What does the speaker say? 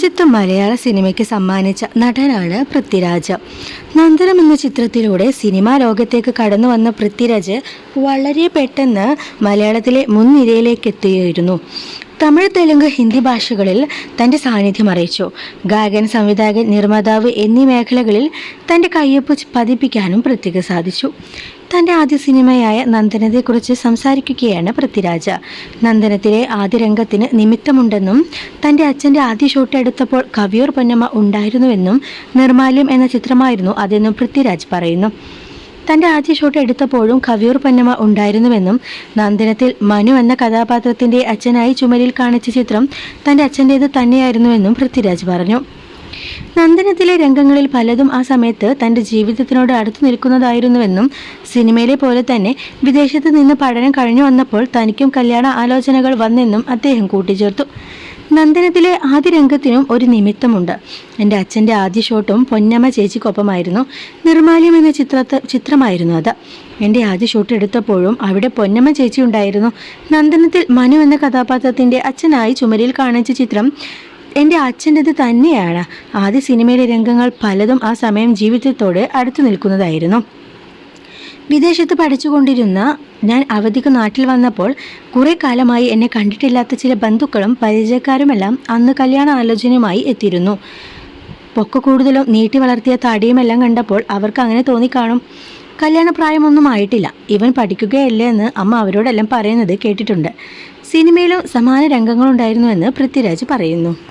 രഞ്ജിത്ത് മലയാള സിനിമയ്ക്ക് സമ്മാനിച്ച നടനാണ് പൃഥ്വിരാജ്. നന്ദനം എന്ന ചിത്രത്തിലൂടെ സിനിമാ ലോകത്തേക്ക് കടന്നു വന്ന പൃഥ്വിരാജ് വളരെ പെട്ടെന്ന് മലയാളത്തിലെ മുൻനിരയിലേക്ക് എത്തുകയായിരുന്നു തമിഴ് തെലുങ്ക് ഹിന്ദി ഭാഷകളിൽ തന്റെ സാന്നിധ്യം അറിയിച്ചു. ഗായകൻ സംവിധായകൻ നിർമ്മാതാവ് എന്നീ മേഖലകളിൽ തന്റെ കയ്യൊപ്പ് പതിപ്പിക്കാനും പൃഥ്വിക്ക് സാധിച്ചു. തന്റെ ആദ്യ സിനിമയായ നന്ദനത്തെക്കുറിച്ച് സംസാരിക്കുകയാണ് പൃഥ്വിരാജ. നന്ദനത്തിലെ ആദ്യ രംഗത്തിന് നിമിത്തമുണ്ടെന്നും തന്റെ അച്ഛന്റെ ആദ്യ ഷോട്ട് എടുത്തപ്പോൾ കവിയൂർ പൊന്നമ്മ ഉണ്ടായിരുന്നുവെന്നും നിർമാല്യം എന്ന ചിത്രമായിരുന്നു അതെന്നും പൃഥ്വിരാജ് പറയുന്നു. തന്റെ ആദ്യ ഷോട്ട് എടുത്തപ്പോഴും കവിയൂർ പൊന്നമ്മ ഉണ്ടായിരുന്നുവെന്നും നന്ദനത്തിൽ മനു എന്ന കഥാപാത്രത്തിന്റെ അച്ഛനായി ചുമരിൽ കാണിച്ച ചിത്രം തന്റെ അച്ഛന്റേത് തന്നെയായിരുന്നുവെന്നും പൃഥ്വിരാജ് പറഞ്ഞു. നന്ദനത്തിലെ രംഗങ്ങളിൽ പലതും ആ സമയത്ത് തന്റെ ജീവിതത്തിനോട് അടുത്തു നിൽക്കുന്നതായിരുന്നുവെന്നും സിനിമയിലെ പോലെ തന്നെ വിദേശത്ത് നിന്ന് പഠനം കഴിഞ്ഞു വന്നപ്പോൾ തനിക്കും കല്യാണ ആലോചനകൾ വന്നെന്നും അദ്ദേഹം കൂട്ടിച്ചേർത്തു. നന്ദനത്തിലെ ആദ്യ രംഗത്തിനും ഒരു നിമിത്തമുണ്ട്. എന്റെ അച്ഛന്റെ ആദ്യ ഷോട്ടും പൊന്നമ്മ ചേച്ചിക്കൊപ്പമായിരുന്നു. നിർമാല്യം എന്ന ചിത്രത്ത് ചിത്രമായിരുന്നു അത്. എന്റെ ആദ്യ ഷൂട്ട് എടുത്തപ്പോഴും അവിടെ പൊന്നമ്മ ചേച്ചി ഉണ്ടായിരുന്നു. നന്ദനത്തിൽ മനു എന്ന കഥാപാത്രത്തിന്റെ അച്ഛനായി ചുമരിൽ കാണിച്ച ചിത്രം എന്റെ അച്ഛന്റെത് തന്നെയാണ്. ആദ്യ സിനിമയിലെ രംഗങ്ങൾ പലതും ആ സമയം ജീവിതത്തോട് അടുത്തു നിൽക്കുന്നതായിരുന്നു. വിദേശത്ത് പഠിച്ചുകൊണ്ടിരുന്ന ഞാൻ അവധിക്ക് നാട്ടിൽ വന്നപ്പോൾ കുറേ കാലമായി എന്നെ കണ്ടിട്ടില്ലാത്ത ചില ബന്ധുക്കളും പരിചയക്കാരുമെല്ലാം അന്ന് കല്യാണ ആലോചനയുമായി എത്തിയിരുന്നു. പൊക്ക കൂടുതലും നീട്ടി വളർത്തിയ താടിയുമെല്ലാം കണ്ടപ്പോൾ അവർക്ക് അങ്ങനെ തോന്നിക്കാണും. കല്യാണ പ്രായമൊന്നും ആയിട്ടില്ല. ഇവൻ പഠിക്കുകയല്ലേ എന്ന് അമ്മ അവരോടെല്ലാം പറയുന്നത് കേട്ടിട്ടുണ്ട്. സിനിമയിലും സമാന രംഗങ്ങളുണ്ടായിരുന്നുവെന്ന് പൃഥ്വിരാജ് പറയുന്നു.